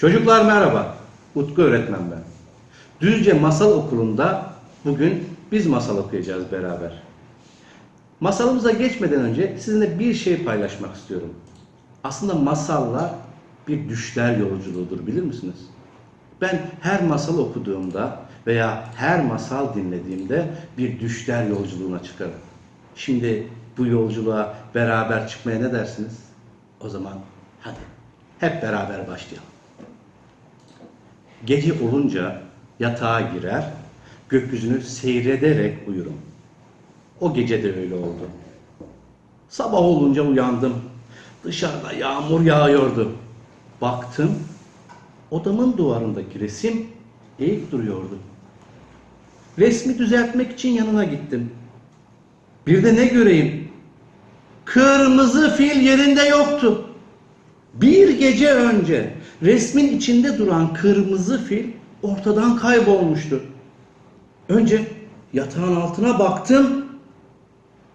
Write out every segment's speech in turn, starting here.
Çocuklar merhaba. Utku öğretmen ben. Düzce Masal Okulu'nda bugün biz masal okuyacağız beraber. Masalımıza geçmeden önce sizinle bir şey paylaşmak istiyorum. Aslında masallar bir düşler yolculuğudur bilir misiniz? Ben her masal okuduğumda veya her masal dinlediğimde bir düşler yolculuğuna çıkarım. Şimdi bu yolculuğa beraber çıkmaya ne dersiniz? O zaman hadi hep beraber başlayalım. Gece olunca yatağa girer, gökyüzünü seyrederek uyurum. O gece de öyle oldu. Sabah olunca uyandım. Dışarıda yağmur yağıyordu. Baktım, odamın duvarındaki resim eğik duruyordu. Resmi düzeltmek için yanına gittim. Bir de ne göreyim? Kırmızı fil yerinde yoktu. Bir gece önce resmin içinde duran kırmızı fil ortadan kaybolmuştu. Önce yatağın altına baktım.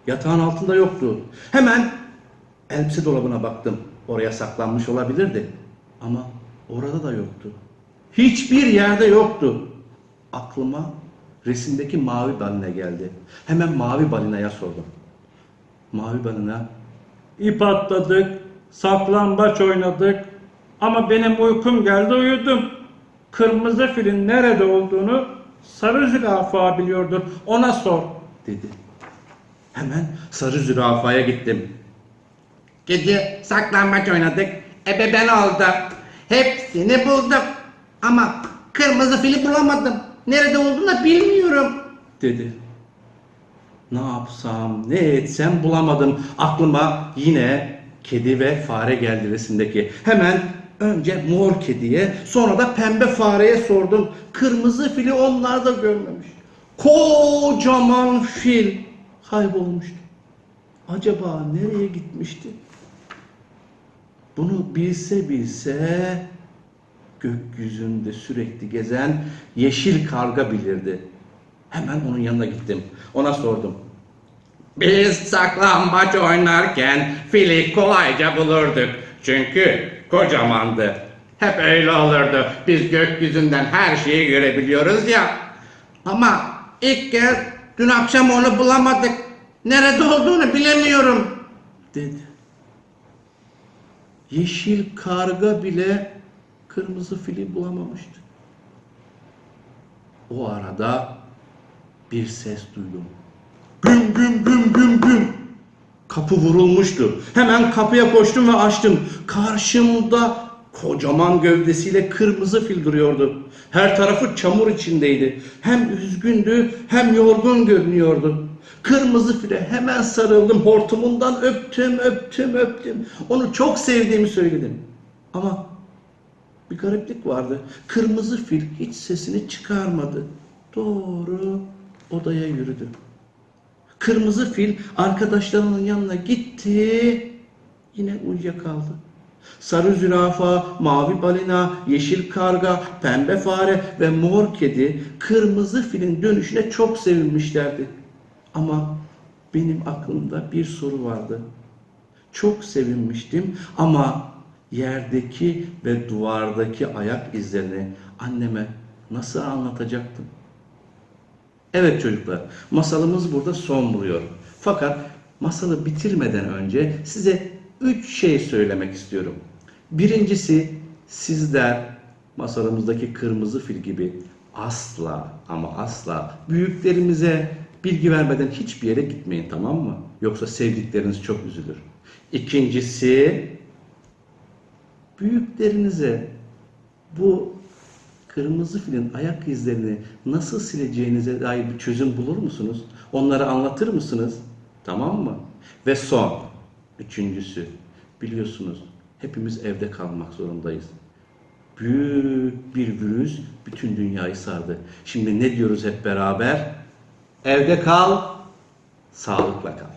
Yatağın altında yoktu. Hemen elbise dolabına baktım. Oraya saklanmış olabilirdi. Ama orada da yoktu. Hiçbir yerde yoktu. Aklıma resimdeki mavi balina geldi. Hemen mavi balinaya sordum. Mavi balina İp atladık, saklambaç oynadık ama benim uykum geldi uyudum. Kırmızı filin nerede olduğunu sarı zürafa biliyordur. Ona sor. dedi. Hemen sarı zürafaya gittim. Gece saklambaç oynadık. Ebe ben oldum. Hepsini buldum. Ama kırmızı fili bulamadım. Nerede olduğunu bilmiyorum. dedi. Ne yapsam, ne etsem bulamadım. Aklıma yine kedi ve fare geldi resimdeki. Hemen önce mor kediye, sonra da pembe fareye sordum. Kırmızı fili onlar da görmemiş. Kocaman fil kaybolmuştu. Acaba nereye gitmişti? Bunu bilse bilse gökyüzünde sürekli gezen yeşil karga bilirdi. Hemen onun yanına gittim. Ona sordum. Biz saklambaç oynarken fili kolayca bulurduk. Çünkü kocamandı. Hep öyle olurdu. Biz gökyüzünden her şeyi görebiliyoruz ya. Ama ilk kez dün akşam onu bulamadık. Nerede olduğunu bilemiyorum. dedi. Yeşil karga bile kırmızı fili bulamamıştı. O arada bir ses duydum. Güm güm güm güm güm. Kapı vurulmuştu. Hemen kapıya koştum ve açtım. Karşımda kocaman gövdesiyle kırmızı fil duruyordu. Her tarafı çamur içindeydi. Hem üzgündü hem yorgun görünüyordu. Kırmızı file hemen sarıldım. Hortumundan öptüm, öptüm, öptüm. Onu çok sevdiğimi söyledim. Ama bir gariplik vardı. Kırmızı fil hiç sesini çıkarmadı. Doğru odaya yürüdü. Kırmızı fil arkadaşlarının yanına gitti. Yine uyuyakaldı. Sarı zürafa, mavi balina, yeşil karga, pembe fare ve mor kedi kırmızı filin dönüşüne çok sevinmişlerdi. Ama benim aklımda bir soru vardı. Çok sevinmiştim ama yerdeki ve duvardaki ayak izlerini anneme nasıl anlatacaktım? Evet çocuklar, masalımız burada son buluyor. Fakat masalı bitirmeden önce size üç şey söylemek istiyorum. Birincisi, sizler masalımızdaki kırmızı fil gibi asla ama asla büyüklerimize bilgi vermeden hiçbir yere gitmeyin tamam mı? Yoksa sevdikleriniz çok üzülür. İkincisi, büyüklerinize bu kırmızı filin ayak izlerini nasıl sileceğinize dair bir çözüm bulur musunuz? Onları anlatır mısınız? Tamam mı? Ve son, üçüncüsü, biliyorsunuz hepimiz evde kalmak zorundayız. Büyük bir virüs bütün dünyayı sardı. Şimdi ne diyoruz hep beraber? Evde kal, sağlıkla kal.